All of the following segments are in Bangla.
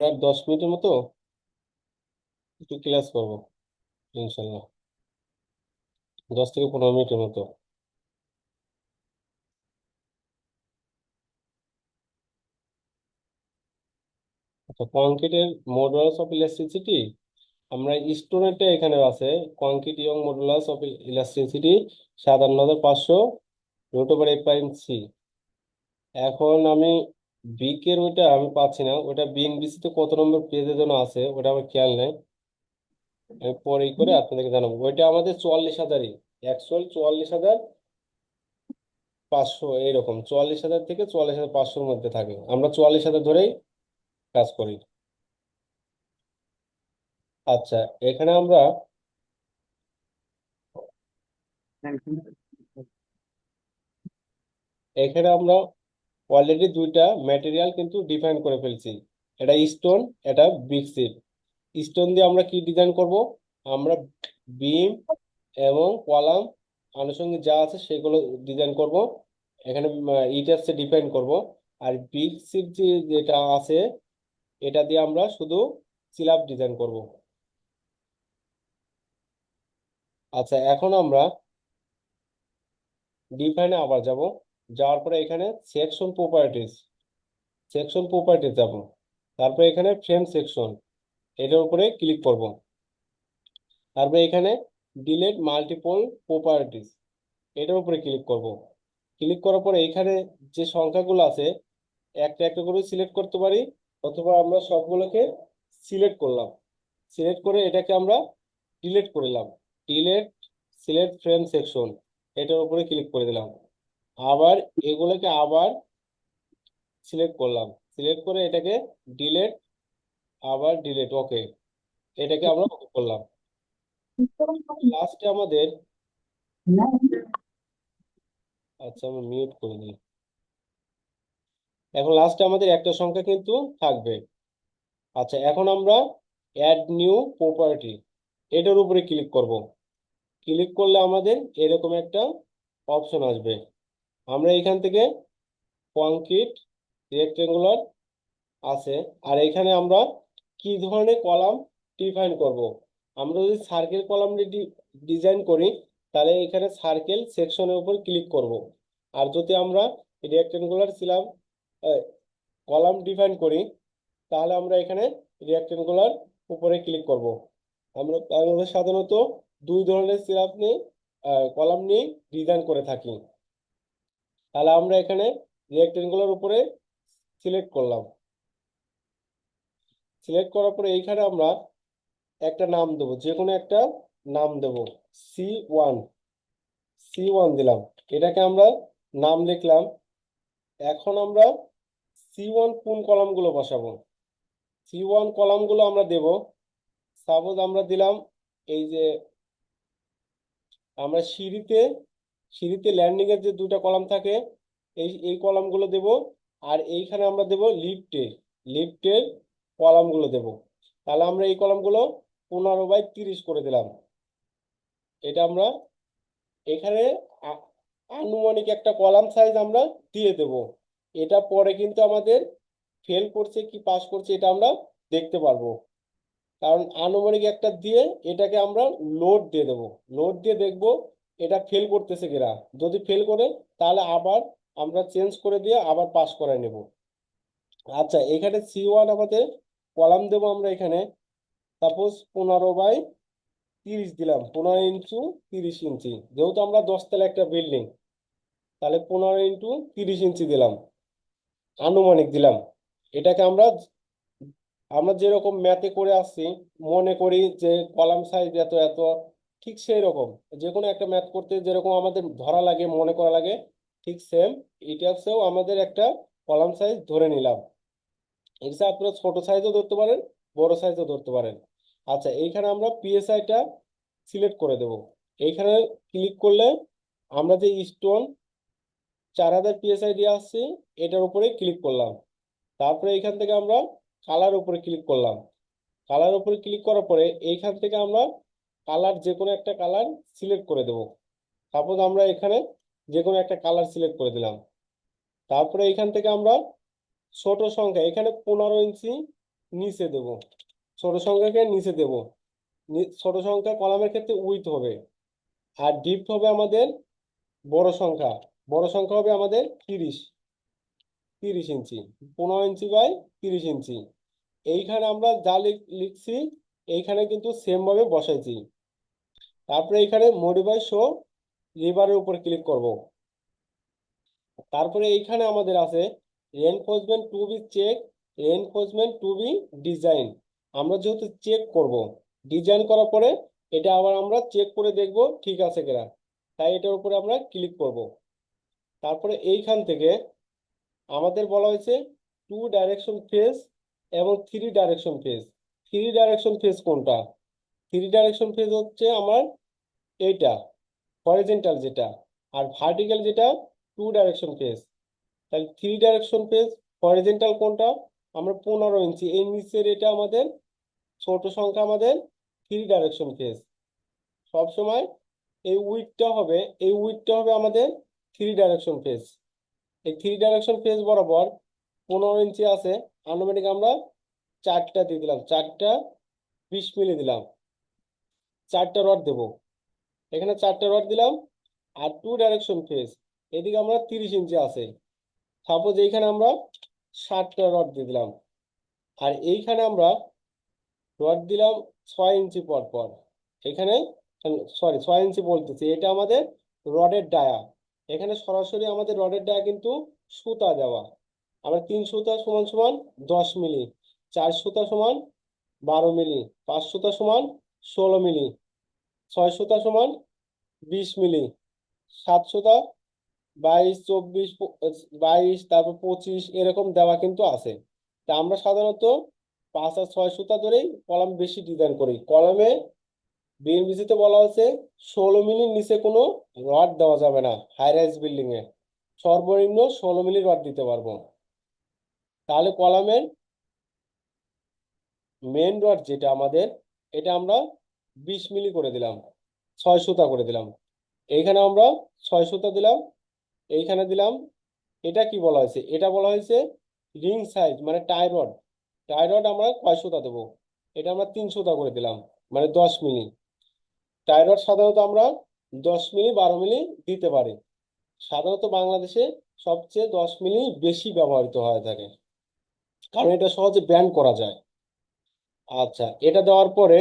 আর দশ মিনিটের মতো একটু ক্লাস করব, ইনশাল্লাহ। দশ থেকে পনেরো মিনিটের মতো। আচ্ছা কংক্রিটের মডুলাস অফ ইলাস্টিসিটি আমরা স্টোনেরটা এখানে আছে। Concrete Young modulus of elasticity সাতান্ন হাজার পাঁচশো root over eight point C এখন আমি বিকের ওইটা আমি পাচ্ছি না। ওটা বিএনবিসি তে কত নম্বর পেজে যেন আছে ওটা আমার খেয়াল নেই। আমি পরে করে আপনাদেরকে জানাব। ওইটা আমাদের চুয়াল্লিশ হাজারই। অ্যাকচুয়াল চুয়াল্লিশ হাজার পাঁচশো এইরকম চুয়াল্লিশ হাজার থেকে চুয়াল্লিশ হাজার পাঁচশোর মধ্যে থাকে। আমরা চুয়াল্লিশ হাজার ধরেই কাজ করি। আচ্ছা এখানে আমরা এখানে আমরা অলরেডি দুইটা ম্যাটেরিয়াল কিন্তু ডিফাইন করে ফেলছি। এটা স্টোন এটা ব্রিক্সিট স্টোন দিয়ে আমরা কি ডিজাইন করব? আমরা বিম এবং কলাম আনুষঙ্গিক যা আছে সেগুলো ডিজাইন করব। এখানে ইটাসে ডিফাইন করব। আর ব্রিক্সিট যে যেটা আছে, এটা দিয়ে আমরা শুধু স্ল্যাব ডিজাইন করব। আচ্ছা এখন আমরা ডিফাইনে আবার যাব। যাওয়ার পরে এখানে সেকশন প্রপার্টিজ সেকশন প্রপার্টিজ যাব তারপরে এখানে ফ্রেম সেকশন এটার উপরে ক্লিক করব। তারপরে এখানে ডিলেট মাল্টিপল প্রপার্টিজ এটার উপরে ক্লিক করব। ক্লিক করার পরে এখানে যে সংখ্যাগুলো আছে, একটা একটা করে সিলেক্ট করতে পারি, অথবা আমরা সবগুলোকে সিলেক্ট করলাম। সিলেক্ট করে এটাকে আমরা ডিলেট করলাম ডিলেট সিলেক্ট ফ্রেম সেকশন এটার উপরে ক্লিক করে দিলাম। আবার এগুলোকে আবার সিলেক্ট করলাম। সিলেক্ট করে এটাকে ডিলেট আবার ডিলেট ওকে এটাকে আমরা ওকে করলাম। লাস্টে আমাদের আচ্ছা আমি মিউট করে দিই। এখন লাস্টে আমাদের একটা সংখ্যা কিন্তু থাকবে। আচ্ছা এখন আমরা অ্যাড নিউ প্রপার্টি এটার উপরে ক্লিক করব। ক্লিক করলে আমাদের এরকম একটা অপশন আসবে। আমরা এখান থেকে কংক্রিট রেক্টেঙ্গুলার আছে। আর এখানে আমরা কি ধরনের কলাম ডিফাইন করব? আমরা যদি সার্কেল কলাম ডিজাইন করি, তাহলে এখানে সার্কেল সেকশনের উপর ক্লিক করব। আর যদি আমরা রেক্টেঙ্গুলার সিলাম কলাম ডিফাইন করি, তাহলে আমরা এখানে রেক্টেঙ্গুলার উপরে ক্লিক করব। আমরা বাংলাদেশ সাধারণত দুই ধরনের সিলাব নিয়ে কলাম নিয়ে ডিজাইন করে থাকি। তাহলে আমরা এখানে রেক্টেঙ্গুলার উপরে সিলেক্ট করলাম। সিলেক্ট করার পরে এইখানে আমরা একটা নাম দেবো যে কোনো একটা নাম দেব। সি ওয়ান সি ওয়ান দিলাম। এটাকে আমরা নাম লিখলাম। এখন আমরা সি ওয়ান কোন কলামগুলো বসাবো? সি ওয়ান কলামগুলো আমরা দেব। সাপোজ আমরা দিলাম এই যে আমরা সিঁড়িতে সিঁড়িতে ল্যান্ডিং এর যে দুটা কলাম থাকে, এই এই কলামগুলো দেব আর এইখানে আমরা দেব লিফটের লিফটের কলামগুলো দেব। তাহলে আমরা এই কলামগুলো পনেরো বাই তিরিশ করে দিলাম। এটা আমরা এখানে আনুমানিক একটা কলাম সাইজ আমরা দিয়ে দেব। এটা পরে কিন্তু আমাদের ফেল করছে কি পাস করছে এটা আমরা দেখতে পারব। কারণ আনুমানিক একটা দিয়ে এটাকে আমরা লোড দিয়ে দেব। লোড দিয়ে দেখব এটা ফেল করতেছে কিনা? যদি ফেল করে, তাহলে আবার আমরা চেঞ্জ করে দিয়ে আবার পাস করে নেব। আচ্ছা এখানে সি ওয়ান আমাদের কলাম দেব আমরা এখানে। সাপোজ পনেরো বাই তিরিশ দিলাম, পনেরো ইঞ্চু তিরিশ ইঞ্চি। যেহেতু আমরা দশতলা একটা বিল্ডিং তাহলে পনেরো ইঞ্চু তিরিশ ইঞ্চি দিলাম, আনুমানিক দিলাম। এটাকে আমরা আমরা যেরকম ম্যাথে করে আসছি, মনে করি যে কলাম সাইজ এত এত ঠিক সেই রকম যে কোনো একটা ম্যাথ করতে যেরকম আমাদের ধরা লাগে, মনে করা লাগে, ঠিক সেম ইটাসেও আমাদের একটা কলাম সাইজ ধরে নিলাম। এটা আপনারা ছোট সাইজও ধরতে পারেন, বড় সাইজও ধরতে পারেন। আচ্ছা এইখানে আমরা পিএসআইটা সিলেক্ট করে দেব। এইখানে ক্লিক করলে আমরা যে স্টোন চার হাজার পিএসআই দিয়ে আসছি, এটার উপরে ক্লিক করলাম। তারপরে এইখান থেকে আমরা কালার উপরে ক্লিক করলাম। কালার উপরে ক্লিক করার পরে এইখান থেকে আমরা কালার যে কোনো একটা কালার সিলেক্ট করে দেব। সাপোজ আমরা এখানে যে কোনো একটা কালার সিলেক্ট করে দিলাম। তারপরে এখান থেকে আমরা ছোট সংখ্যা, এখানে পনেরো ইঞ্চি নিচে দেব। ছোট সংখ্যাকে নিচে দেব। ছোট সংখ্যা কলামের ক্ষেত্রে উইথ হবে। আর ডিপথ হবে আমাদের বড় সংখ্যা। বড় সংখ্যা হবে আমাদের তিরিশ। তিরিশ ইঞ্চি। পনেরো ইঞ্চি বাই তিরিশ ইঞ্চি। এইখানে আমরা যা লিখ- লিখছি, এইখানে কিন্তু সেমভাবে বসাইছি। তারপরে এখানে মডিফাই শো রিভারের উপর ক্লিক করব। তারপরে এইখানে আমাদের আছে reinforcement to be check reinforcement to be design আমরা যেহেতু চেক করব ডিজাইন করার পরে এটা আবার আমরা চেক করে দেখব ঠিক আছে কিনা। তাই এটার উপরে আমরা ক্লিক করব। তারপরে এইখান থেকে আমাদের বলা হয়েছে টু ডাইরেকশন ফেস এবং three direction face three direction face কোনটা? থ্রি ডাইরেকশন ফেস হচ্ছে আমার এইটা হরিজেন্টাল যেটা, আর ভার্টিক্যাল যেটা টু ডাইরেকশন ফেস তাহলে থ্রি ডাইরেকশন ফেস হরিজেন্টাল কোনটা? আমরা পনেরো ইঞ্চি, এই নিচের এটা আমাদের ছোট সংখ্যা আমাদের থ্রি ডাইরেকশন ফেস সব সময় এই উইডটা হবে, এই উইডটা হবে আমাদের থ্রি ডাইরেকশন ফেস এই থ্রি ডাইরেকশন ফেস বরাবর পনেরো ইঞ্চি আছে আনুমানিক আমরা চারটা দিয়ে দিলাম, চারটা বিশ মিলি দিলাম। চারটা রড দেব। এখানে চারটা রড দিলাম আর টু ডাইরেকশন ফেস এদিকে আমরা তিরিশ ইঞ্চি আছে। সাপোজ এইখানে আমরা ষাটটা রড দিয়ে দিলাম। আর এইখানে আমরা রড দিলাম ছয় ইঞ্চি পর পর। এখানে সরি ছয় ইঞ্চি বলতেছি, এটা আমাদের রডের ডায়া। এখানে সরাসরি আমাদের রডের ডায়া কিন্তু সুতা দেওয়া। আমরা তিন সুতা সমান সমান দশ মিলি, চার সুতা সমান বারো মিলি, পাঁচ সুতা সমান ষোলো মিলি। ছয় সুতা সমান বিশ মিলি। সাত সুতা বাইশ, চব্বিশ বাইশ, তারপর পঁচিশ, এরকম দেওয়া কিন্তু আছে। তা আমরা সাধারণত পাঁচ আর ছয় সুতা ধরেই কলাম বেশি ডিজাইন করি। কলামে বিএনবিসিতে বলা হয়েছে, ষোলো মিলির নিচে কোনো রড দেওয়া যাবে না হাই রাইজ বিল্ডিংয়ে সর্বনিম্ন ষোলো মিলি রড দিতে পারব। তাহলে কলামের মেন রড যেটা আমাদের এটা আমরা বিশ মিলি করে দিলাম, ছয় সুতা করে দিলাম। এইখানে আমরা ছয় সুতা দিলাম, এইখানে দিলাম, এটা কি বলা হয়েছে? এটা বলা হয়েছে রিং সাইজ মানে টাই রড টাই রড আমরা কয় সুতা দেবো? এটা আমরা তিন সুতা করে দিলাম মানে দশ মিলি। টাই রড সাধারণত আমরা দশ মিলি, বারো মিলি দিতে পারি। সাধারণত বাংলাদেশে সবচেয়ে দশ মিলি বেশি ব্যবহৃত হয়ে থাকে, কারণ এটা সহজে ব্যান্ড করা যায়। আচ্ছা এটা দেওয়ার পরে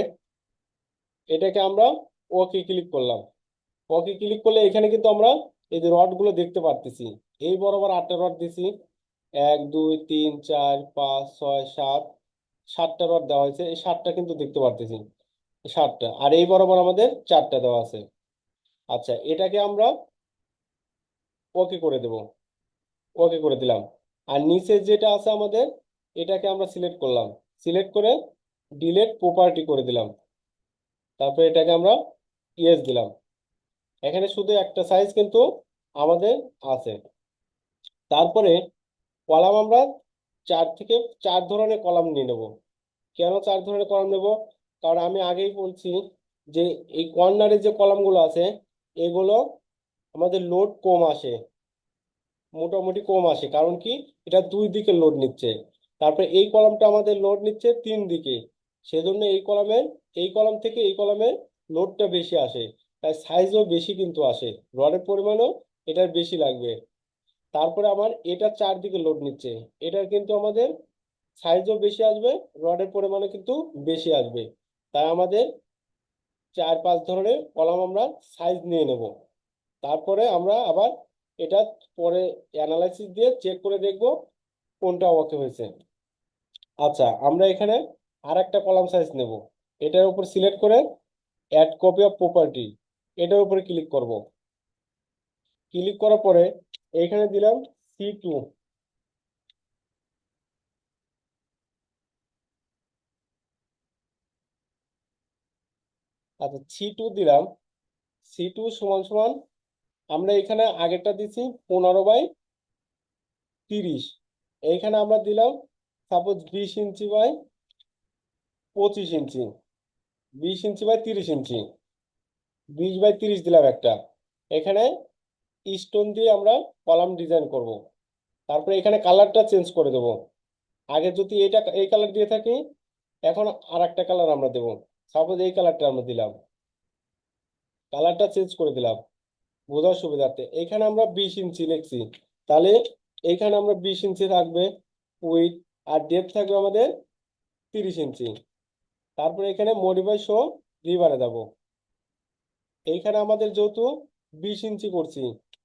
এটাকে আমরা ওকে ক্লিক করলাম। ওকে ক্লিক করলে এখানে কিন্তু আমরা এই যে রডগুলো দেখতে পারতেছি। এই বরাবর আটটা রড দিছি। এক, দুই, তিন, চার, পাঁচ, ছয়, সাত, সাতটা রড দেওয়া হয়েছে। এই সাতটা কিন্তু দেখতে পারতেছি সাতটা। আর এই বরাবর আমাদের চারটা দেওয়া আছে। আচ্ছা এটাকে আমরা ওকে করে দেব। ওকে করে দিলাম। আর নিচে যেটা আছে আমাদের, এটাকে আমরা সিলেক্ট করলাম। সিলেক্ট করে ডিলেট প্রপার্টি করে দিলাম। তারপরে এটাকে আমরা ইয়েস দিলাম। এখানে শুধু একটা সাইজ কিন্তু আমাদের আছে। তারপরে কলাম আমরা চার থেকে, চার ধরনের কলাম নিয়ে নেব। কেন চার ধরনের কলাম নেব? কারণ আমি আগেই বলছি যে এই কর্নারে যে কলামগুলো আছে, এগুলো আমাদের লোড কম আসে। মোটামুটি কম আসে। কারণ কি? এটা দুই দিকে লোড নিচ্ছে। তারপরে এই কলামটা আমাদের লোড নিচ্ছে তিন দিকে। সেজন্য এই কলামের এই কলাম থেকে এই কলামের লোডটা বেশি আসে। তাই সাইজও বেশি কিন্তু আসে। রডের পরিমাণও এটার বেশি লাগবে। তারপরে আমার এটা চারদিকে লোড নিচ্ছে। এটার কিন্তু আমাদের সাইজও বেশি আসবে, রডের পরিমাণও কিন্তু বেশি আসবে। তাই আমাদের চার পাঁচ ধরনের কলাম আমরা সাইজ নিয়ে নেব। তারপরে আমরা আবার এটা পরে অ্যানালাইসিস দিয়ে চেক করে দেখব কোনটা ওকে হয়েছে। আচ্ছা আমরা এখানে আর একটা কলাম সাইজ নেব। এটার উপর সিলেক্ট করে অ্যাড কপি অফ প্রপার্টি এটার উপরে ক্লিক করব। ক্লিক করার পরে এইখানে দিলাম সি টু আচ্ছা সি টু দিলাম। সি টু সমান সমান আমরা এখানে আগেরটা দিছি পনেরো বাই তিরিশ। এইখানে আমরা দিলাম সাপোজ বিশ ইঞ্চি বাই পঁচিশ ইঞ্চি, বিশ ইঞ্চি বাই তিরিশ ইঞ্চি, বিশ বাই তিরিশ দিলাম একটা। এখানে স্টোন দিয়ে আমরা কলাম ডিজাইন করব। তারপরে এখানে কালারটা চেঞ্জ করে দেবো। আগে যদি এটা, এই কালার দিয়ে থাকি, এখন আর একটা কালার আমরা দেবো। সাপোজ এই কালারটা আমরা দিলাম। কালারটা চেঞ্জ করে দিলাম। বোঝার সুবিধার্থে। এখানে আমরা বিশ ইঞ্চি লিখছি তাহলে এখানে আমরা বিশ ইঞ্চি থাকবে উইথ আর ডেপ থাকবে আমাদের তিরিশ ইঞ্চি। তারপরে এখানে মডিফাই শো রিভারে যাব। এইখানে আমাদের যেহেতু বিশ ইঞ্চি করছি,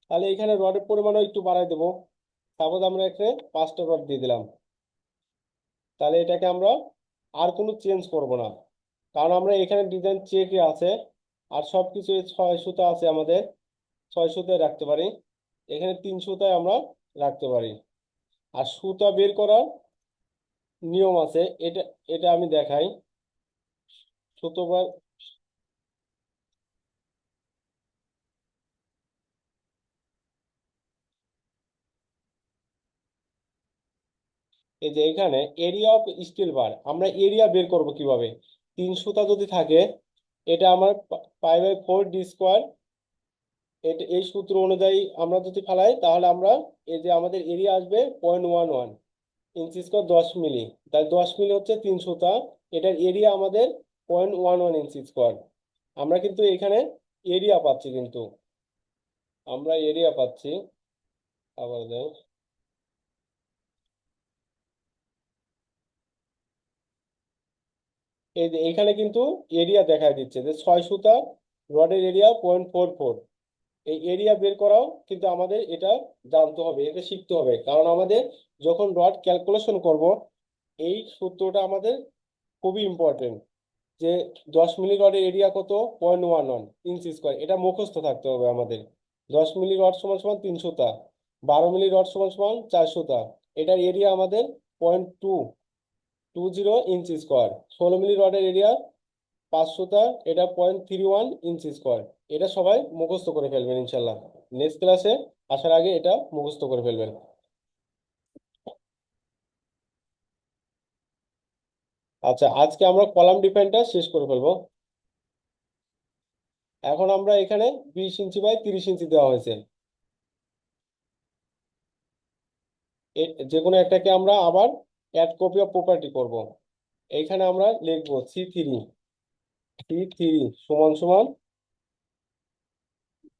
তাহলে এখানে রডের পরিমাণও একটু বাড়াই দেবো। সাপোজ আমরা এখানে পাঁচটা রড দিয়ে দিলাম। তাহলে এটাকে আমরা আর কোনো চেঞ্জ করব না। কারণ আমরা এখানে ডিজাইন চেকে আছে, আর সব কিছু ছয় সুতা আছে আমাদের। ছয় সুতায় রাখতে পারি। এখানে তিন সুতায় আমরা রাখতে পারি। আর সুতা বের করার নিয়ম আছে, এটা এটা আমি দেখাই। সুতো বার এই যে এখানে এরিয়া অফ স্টিল বার আমরা এরিয়া বের করব কীভাবে? তিন সুতা যদি থাকে, এটা আমার pi by four D square এটা, এই সূত্র অনুযায়ী আমরা যদি ফেলাই, তাহলে আমরা, এই যে আমাদের এরিয়া আসবে point one one inch square দশ মিলি। তাই দশ মিলি হচ্ছে তিন সুতা। এটার এরিয়া আমাদের point one one inch square আমরা কিন্তু এখানে এরিয়া পাচ্ছি কিন্তু। আমরা এরিয়া পাচ্ছি। আবার দেখ। এই যে এখানে কিন্তু এরিয়া দেখা দিচ্ছে যে ছয় সুতা, রডের এরিয়া পয়েন্ট ফোর ফোর এই এরিয়া বের করাও কিন্তু আমাদের এটা জানতে হবে, এটা শিখতে হবে। কারণ আমাদের যখন রড ক্যালকুলেশন করব, এই সূত্রটা আমাদের খুবই ইম্পর্টেন্ট যে দশ মিলি রডের এরিয়া কত? Point one one inch square এটা মুখস্থ থাকতে হবে আমাদের। দশ মিলি রড সমান সমান তিন সুতা বারো মিলি রড সমান সমান চার সুতা এটার এরিয়া আমাদের point two two zero inch square ষোলো মিলি রডের এরিয়া পাঁচ সুতা এটা point three one inch square এটা সবাই মুখস্থ করে ফেলবেন ইনশাল্লাহ। নেক্সট ক্লাসে আসার আগে এটা মুখস্থ করে ফেলবেন। আচ্ছা আজকে আমরা কলাম ডিফাইনটা শেষ করে ফেলব। এখন আমরা এখানে বিশ ইঞ্চি বাই তিরিশ ইঞ্চি দেওয়া হয়েছে। যে কোনো একটাকে আমরা আবার অ্যাড কপি অফ প্রপার্টি করব। এইখানে আমরা লিখব সি থ্রি সি থ্রি সমান সমান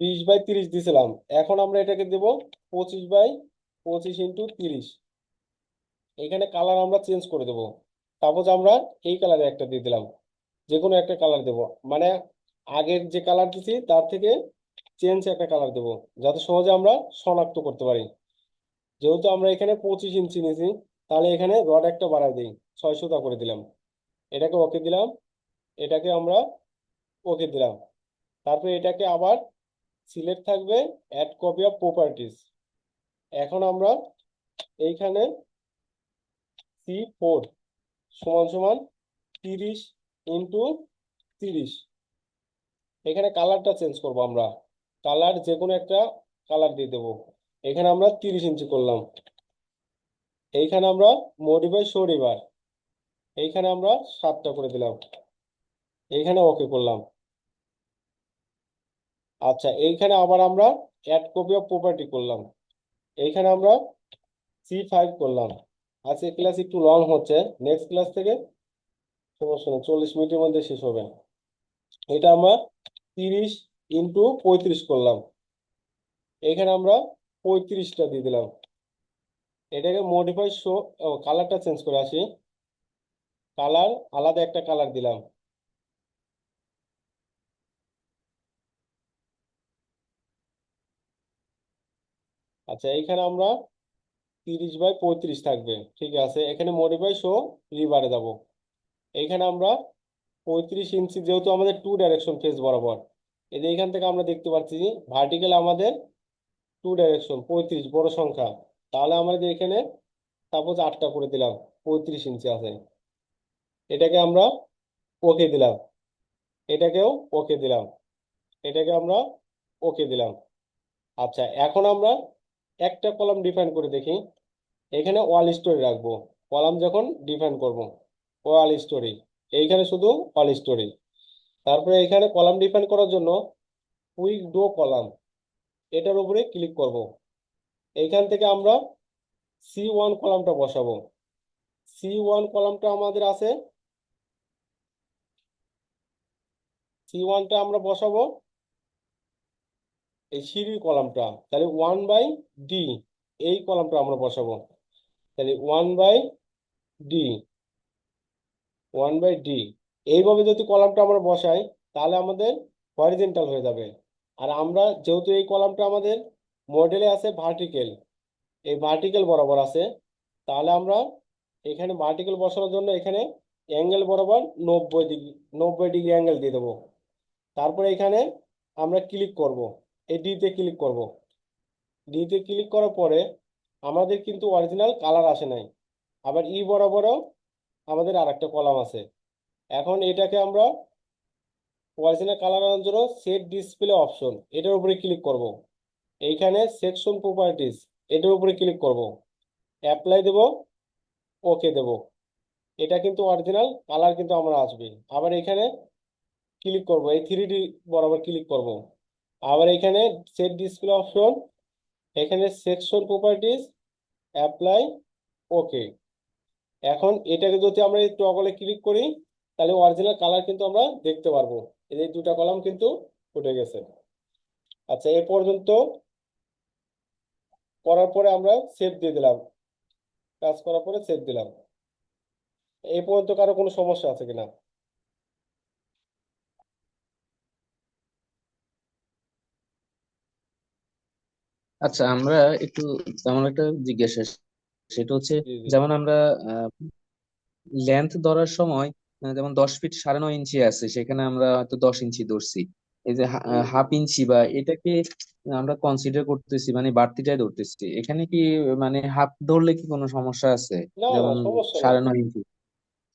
বিশ বাই তিরিশ দিয়েছিলাম এখন আমরা এটাকে দেব পঁচিশ বাই পঁচিশ ইন্টু তিরিশ। এখানে কালার আমরা চেঞ্জ করে দেবো। সাপোজ আমরা এই কালারে একটা দিয়ে দিলাম যে কোনো একটা কালার দেব। মানে আগের যে কালার দিছি তার থেকে চেঞ্জ একটা কালার দেব, যাতে সহজে আমরা শনাক্ত করতে পারি। যেহেতু আমরা এখানে পঁচিশ ইঞ্চি নিয়েছি, তাহলে এখানে রড একটা বাড়াই দিই, ছয় সুতা করে দিলাম। এটাকে ওকে দিলাম, এটাকে আমরা ওকে দিলাম। তারপরে এটাকে আবার সিলেক্ট থাকবে অ্যাড কপি অফ প্রপার্টিস এখন আমরা এইখানে সি ফোর সমান সমান তিরিশ ইন্টু তিরিশ। এখানে কালারটা চেঞ্জ করব আমরা। কালার যে কোনো একটা কালার দিয়ে দেবো। এখানে আমরা তিরিশ ইঞ্চি করলাম। এইখানে আমরা মডিফাই শো রিভার এইখানে আমরা সাতটা করে দিলাম। এইখানে ওকে করলাম। আচ্ছা এইখানে আবার আমরা অ্যাড কপি অফ প্রপার্টি করলাম। এইখানে আমরা সি ফাইভ করলাম। আজকে ক্লাস একটু লং হচ্ছে। নেক্সট ক্লাস থেকে সমস্যা নেই, চল্লিশ মিনিটের মধ্যে শেষ হবে। এটা আমরা তিরিশ ইন্টু পঁয়ত্রিশ করলাম। এখানে আমরা পঁয়ত্রিশটা দিয়ে দিলাম। এটাকে মডিফাই শো কালারটা চেঞ্জ করে আসি। কালার আলাদা একটা কালার দিলাম। আচ্ছা এইখানে আমরা তিরিশ বাই পঁয়ত্রিশ থাকবে। ঠিক আছে, এখানে মডিফাই শো রিবারে যাব এইখানে আমরা পঁয়ত্রিশ ইঞ্চি যেহেতু আমাদের টু ডাইরেকশন ফেস বরাবর এই যে এখান থেকে আমরা দেখতে পাচ্ছি ভার্টিক্যাল আমাদের টু ডাইরেকশন পঁয়ত্রিশ, বড় সংখ্যা। তাহলে আমাদের এখানে সাপোজ আটটা করে দিলাম, পঁয়ত্রিশ ইঞ্চি আছে। এটাকে আমরা ওকে দিলাম। এটাকেও ওকে দিলাম। এটাকে আমরা ওকে দিলাম। আচ্ছা এখন আমরা একটা কলাম ডিফাইন করে দেখি। এখানে ওয়াল স্টোরি রাখব। কলাম যখন ডিফাইন করব ওয়াল স্টোরি এইখানে শুধু ওয়াল স্টোরি তারপরে এখানে কলাম ডিফাইন করার জন্য কুইক ডো কলাম। এটার উপরে ক্লিক করব। এইখান থেকে আমরা সি ওয়ান কলামটা বসাবো। সি ওয়ান কলামটা আমাদের আছে। সি ওয়ানটা আমরা বসাবো। এই সিঁড়ির কলামটা, তাহলে ওয়ান বাই ডি এই কলামটা আমরা বসাবো। তাহলে one by D one by D এইভাবে যদি কলামটা আমরা বসাই, তাহলে আমাদের হরিজেন্টাল হয়ে যাবে। আর আমরা যেহেতু এই কলামটা আমাদের মডেলে আছে ভার্টিক্যাল এই ভার্টিক্যাল বরাবর আছে, তাহলে আমরা এখানে ভার্টিক্যাল বসানোর জন্য এখানে অ্যাঙ্গেল বরাবর নব্বই ডিগ্রি নব্বই ডিগ্রি অ্যাঙ্গেল দিয়ে দেবো। তারপরে এখানে আমরা ক্লিক করব, এই ডিতে ক্লিক করব। ডিতে ক্লিক করার পরে আমাদের কিন্তু অরিজিনাল কালার আসে নাই। আবার ই বরাবরও আমাদের আর একটা কলাম আছে। এখন এটাকে আমরা অরিজিনাল কালার আনার জন্য সেট ডিসপ্লে অপশন এটার উপরে ক্লিক করব। এইখানে সেকশন প্রপার্টিস এটার উপরে ক্লিক করব। অ্যাপ্লাই দেব ওকে দেব। এটা কিন্তু অরিজিনাল কালার কিন্তু আমরা আসবে। আবার এখানে ক্লিক করব, এই থ্রি ডি বরাবর ক্লিক করব। আবার এখানে সেট ডিসপ্লে অপশন এখানে সেকশন প্রপার্টিজ অ্যাপ্লাই ওকে এখন এটাকে যদি আমরা এই টগলে ক্লিক করি, তাহলে অরিজিনাল কালার কিন্তু আমরা দেখতে পারব। এই দুটা কলাম কিন্তু উঠে গেছে। আচ্ছা এ পর্যন্ত করার পরে আমরা সেভ দিয়ে দিলাম। কাজ করার পরে সেভ দিলাম। এই পর্যন্ত কারও কোনো সমস্যা আছে কিনা? আচ্ছা আমরা একটু তেমন একটা জিজ্ঞাসা সেটা হচ্ছে যেমন আমরা লেন্থ ধরার সময় যেমন দশ ফিট সাড়ে নয় ইঞ্চি আছে সেখানে আমরা হয়তো দশ ইঞ্চি ধরছি। এই যে হাফ ইঞ্চি বা এটাকে আমরা কনসিডার করতেছি মানে বাড়তিটাই ধরতেছি। এখানে কি মানে হাফ ধরলে কি কোনো সমস্যা আছে? না না যেমন সমস্যা নাই। সাড়ে নয় ইঞ্চি।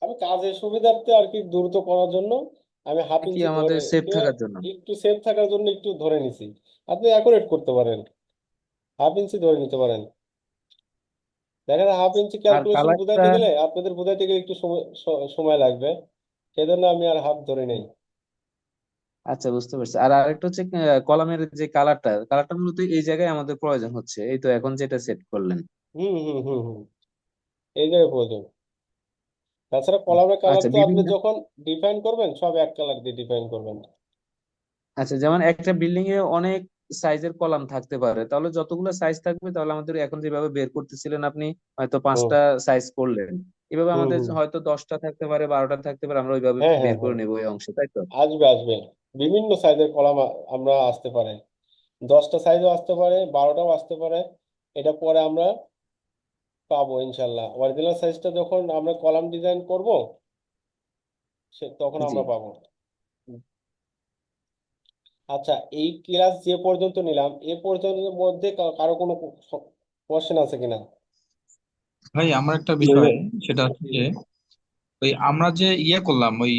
আমি কাজের সুবিধার্থে আর কি দ্রুত করার জন্য আমি হাফ কি ইঞ্চি আমাদের ধরে সেফ থাকার জন্য? একটু সেফ থাকার জন্য একটু ধরে নিছি। আপনি অ্যাকুরেট করতে পারেন। হাফ ইঞ্চি ধরে নিতে পারেন। দেখেন হাফ ইঞ্চি ক্যালকুলেশন বুঝাইতে গেলে আপনাদের বুঝাইতে গেলে একটু সময় সময় লাগবে। সেজন্য আমি আর হাফ ধরে নেই। আচ্ছা বুঝতে পারছি। আর আরেকটা হচ্ছে কলামের যে কালারটা কালারটা মূলত এই জায়গায় আমাদের প্রয়োজন হচ্ছে। এই তো এখন যেটা সেট করলেন। হুম হুম হুম হুম। এই জায়গায় প্রয়োজন। তাছাড়া কলামের কালার আচ্ছা তো আপনি বিভিন্ন যখন ডিফাইন করবেন সব এক কালার দিয়ে ডিফাইন করবেন। আচ্ছা যেমন একটা বিল্ডিং এ অনেক সাইজের কলাম থাকতে পারে। তাহলে যতগুলো সাইজ থাকবে তাহলে আমাদের এখন যেভাবে বের করতেছিলেন আপনি হয়তো পাঁচটা সাইজ করলেন। এভাবে আমাদের হয়তো দশটা থাকতে পারে বারোটা থাকতে পারে আমরা ওইভাবে হ্যাঁ হ্যাঁ বের করে হ্যাঁ। নেব ওই অংশে তাই তো? আসবে আসবে। বিভিন্ন সাইজের কলাম আ- আমরা আসতে পারে। দশটা সাইজও আসতে পারে বারোটাও আসতে পারে। এটা পরে আমরা পাবো ইনশাল্লাহ। অরিজিনাল সাইজটা যখন আমরা কলাম ডিজাইন করব সে তখন জি। আমরা পাবো। আচ্ছা এই ক্লাস যে পর্যন্ত নিলাম এ পর্যন্তের মধ্যে কারও কোনো কোশ্চেন আছে কিনা? ভাই আমার একটা বিষয় সেটা হচ্ছে যে ওই আমরা যে ইয়ে করলাম ওই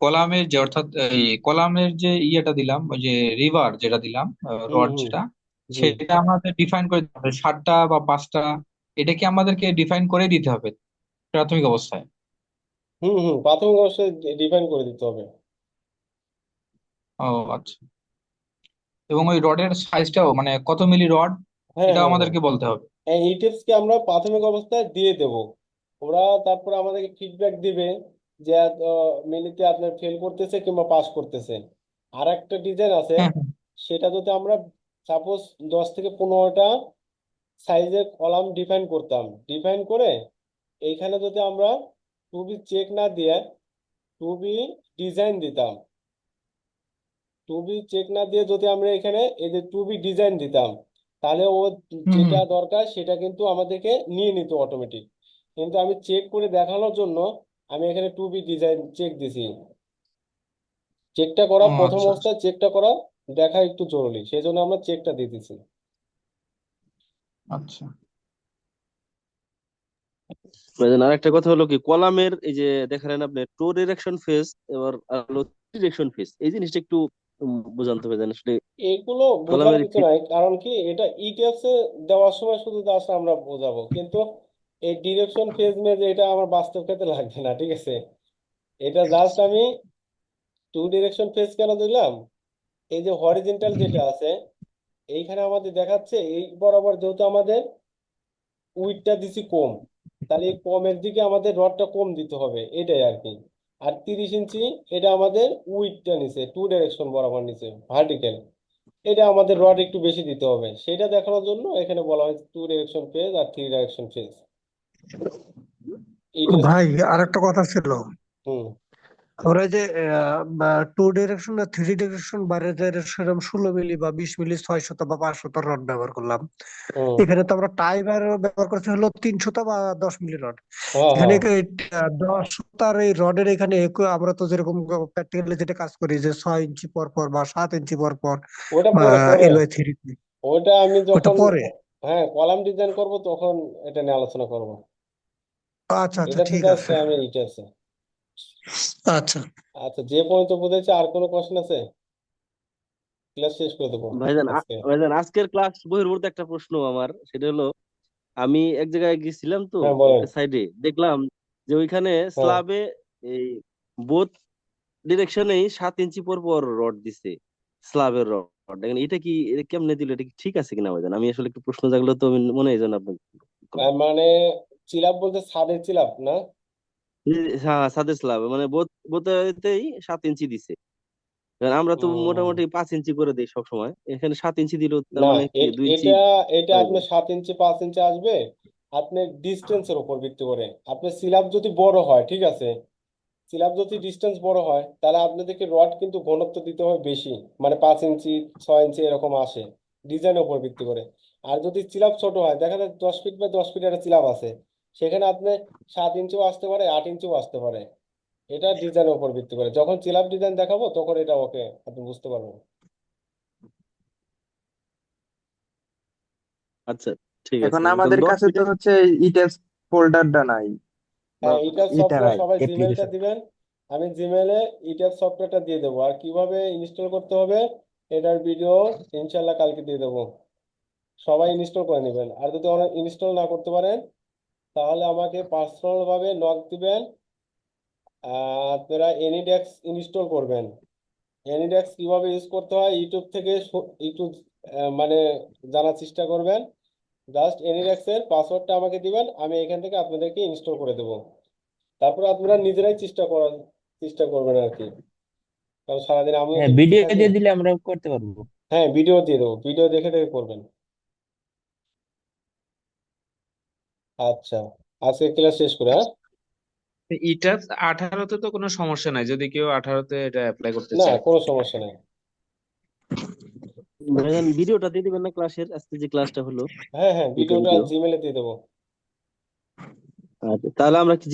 কলামের যে অর্থাৎ এই কলামের যে ইয়েটা দিলাম ওই যে রিভার যেটা দিলাম রড হুম যেটা জি। সেটা আমাদের ডিফাইন করে দিতে হবে সাতটা বা পাঁচটা এটা কি আমাদেরকে ডিফাইন করে দিতে হবে প্রাথমিক অবস্থায়? হুম হুম প্রাথমিক অবস্থায় ডিফাইন করে দিতে হবে। ও আচ্ছা। এবং ওই রডের সাইজটাও মানে কত মিলি রড হ্যাঁ এটাও হ্যাঁ হ্যাঁ। আমাদেরকে বলতে হবে। এই টিপসকে আমরা প্রাথমিক অবস্থায় দিয়ে দেব। ওরা তারপরে আমাদেরকে ফিডব্যাক দিবে যে আহ, মিলিতে আপনার ফেল করতেছে কিংবা পাস করতেছে। আর একটা ডিজাইন আছে হ্যাঁ হ্যাঁ। সেটা যদি আমরা সাপোজ দশ থেকে পনেরোটা সাইজের কলাম ডিফাইন করতাম। ডিফাইন করে এইখানে যদি আমরা টু বি চেক না দিয়ে টু বি ডিজাইন দিতাম টু বি চেক না দিয়ে যদি আমরা এখানে এই যে টু বি ডিজাইন দিতাম তাহলে ও হুম যেটা দরকার সেটা কিন্তু আমাদেরকে নিয়ে নিত অটোমেটিক কিন্তু আমি চেক করে দেখানোর জন্য আমি এখানে টু বি ডিজাইন চেক দিছি। চেকটা করা ও প্রথম আচ্ছা আচ্ছা। অবস্থায় চেকটা করা দেখা একটু জরুরি সেই জন্য আমরা চেকটা দিয়ে দিছি। আচ্ছা। ভাইজান আর একটা কথা হলো কি কলামের এই যে দেখালেন আপনি টু ডিরেকশন ফেস এবার ডিরেকশন ফেস এই জিনিসটা একটু উম, বোঝান তো ভাইজান আসলে এগুলো বোঝার কিছু নাই কারণ কি এটা ইটিএফস এ দেওয়ার সময় শুধু আমরা বোঝাবো কিন্তু এই ডিরেকশন ফেজ মেজ এটা আমার বাস্তব ক্ষেত্রে লাগবে না ঠিক আছে? এটা জাস্ট আমি টু ডিরেকশন ফেজ কেন দিলাম? এই যে হরিজেন্টাল যেটা আছে এইখানে আমাদের দেখাচ্ছে এই বরাবর যেহেতু আমাদের উইডটা দিছি কম তাহলে এই কমের দিকে আমাদের রডটা কম দিতে হবে এটাই আর কি। আর তিরিশ ইঞ্চি এটা আমাদের উইডটা নিচে টু ডাইরেকশন বরাবর নিচে ভার্টিক্যাল এটা আমাদের রড একটু বেশি দিতে হবে। সেটা দেখানোর জন্য এখানে বলা হয়েছে টু ডাইরেকশন ফেজ আর থ্রি ডাইরেকশন ফেজ ভাই আরেকটা কথা ছিল। হুম। আমরা যে টু ডিরেকশন আর থ্রি ডিরেকশন বাইরে ডিরেকশন ষোলো মিলি বা বিশ মিলি ছয় শত বা পাঁচ শত রড ব্যবহার করলাম। এখানে তো আমরা টাইবার ব্যবহার করছি হলো তিন শত বা দশ মিলি রড এখানে দশ শতার এই রডের এখানে আমরা তো যেরকম প্র্যাকটিক্যালি যেটা কাজ করি যে ছয় ইঞ্চি পর পর বা সাত ইঞ্চি পর পর এলওয়াই থ্রি ওটা আমি যখন পরে। হ্যাঁ কলাম ডিজাইন করব তখন এটা নিয়ে আলোচনা করব। আচ্ছা আচ্ছা ঠিক আছে আমি এইটা আছে। আচ্ছা। আচ্ছা যে পর্যন্ত বুঝেছে আর কোনো কোশ্চেন আছে? ক্লাস শেষ করে দেবো। ভাইজান আজকে। ভাইজান আজকের ক্লাস বহির্ভূত একটা প্রশ্ন আমার সেটা হলো আমি এক জায়গায় গেছিলাম তো হ্যাঁ বলেন। একটা সাইডে দেখলাম যে ওইখানে হ্যাঁ। স্ল্যাবে এই বোথ ডিরেকশনেই সাত ইঞ্চি পর পর রড দিছে স্ল্যাবের রড দেখেন এটা কি এটা কেমনে দিল এটা কি ঠিক আছে কিনা ভাইজান? আমি আসলে একটু প্রশ্ন জাগলো তো আমি মনে হয় যেন আপনাকে আর মানে চিলাপ বলতে ছাদের চিলাপ না? হ্যাঁ স্ল্যাব মানে বোথ বোথেতেই সাত ইঞ্চি দিছে। কারণ আমরা তো মোটামুটি পাঁচ ইঞ্চি করে দিই সবসময়। এখানে সাত ইঞ্চি দিল না মানে এ- দুই ইঞ্চি এটা এটা আপনার সাত ইঞ্চি পাঁচ ইঞ্চি আসবে। আপনার ডিস্টেন্সের উপর ভিত্তি করে। আপনার সিলাব যদি বড় হয় ঠিক আছে? সিলাব যদি ডিস্টেন্স বড় হয় তাহলে আপনাদেরকে রড কিন্তু ঘনত্ব দিতে হয় বেশি। মানে পাঁচ ইঞ্চি ছয় ইঞ্চি এরকম আসে ডিজাইনের উপর ভিত্তি করে। আর যদি চিলাব ছোট হয় দেখা যায় দশ ফিট বা দশ ফিট একটা চিলাব আছে। সেখানে আপনি সাত ইঞ্চিও আসতে পারে আট ইঞ্চিও আসতে পারে। এটা ডিজাইনের উপর ভিত্তি করে। যখন চিলাব ডিজাইন দেখাবো তখন এটা ওকে আপনি বুঝতে পারবেন। আচ্ছা ঠিক আছে। এখন আমাদের কাছে তো হচ্ছে ইটেলস ফোল্ডারটা নাই। হ্যাঁ ইটার ইটা সফটওয়্যার সবাই জিমেলটা দিবেন। আমি জিমেলে ইটার সফটওয়্যারটা দিয়ে দেবো। আর কীভাবে ইনস্টল করতে হবে এটার ভিডিও ইনশাল্লাহ কালকে দিয়ে দেবো। সবাই ইনস্টল করে নেবেন। আর যদি ইনস্টল না করতে পারেন তাহলে আমাকে পার্সোনাল ভাবে নক দিবেন আপনারা এনিডেক্স ইনস্টল করবেন। এনিডেক্স কীভাবে ইউজ করতে হয় ইউটিউব থেকে একটু মানে জানার চেষ্টা করবেন। জাস্ট এনিডেক্স এর পাসওয়ার্ডটা আমাকে দিবেন আমি এখান থেকে আপনাদেরকে ইনস্টল করে দেবো। তারপর আপনারা নিজেরাই চেষ্টা করার চেষ্টা করবেন আর কি। কারণ সারাদিন হ্যাঁ ভিডিও দিয়ে দিলে আমরা করতে পারব। হ্যাঁ ভিডিও দিয়ে দেবো ভিডিও দেখে দেখে করবেন। আচ্ছা আজকে ক্লাস শেষ করে আর এটা আঠারোতে তো কোনো সমস্যা নাই যদি কেউ আঠারোতে এটা অ্যাপ্লাই করতে না চায়। কোনো সমস্যা নাই। ভাইজান ভিডিওটা দিয়ে দিবেন না ক্লাসের আজকে যে ক্লাসটা হলো। হ্যাঁ হ্যাঁ ভিডিওটা ভিডিও জিমেলে দিয়ে দেবো। আচ্ছা তাহলে আমরা কি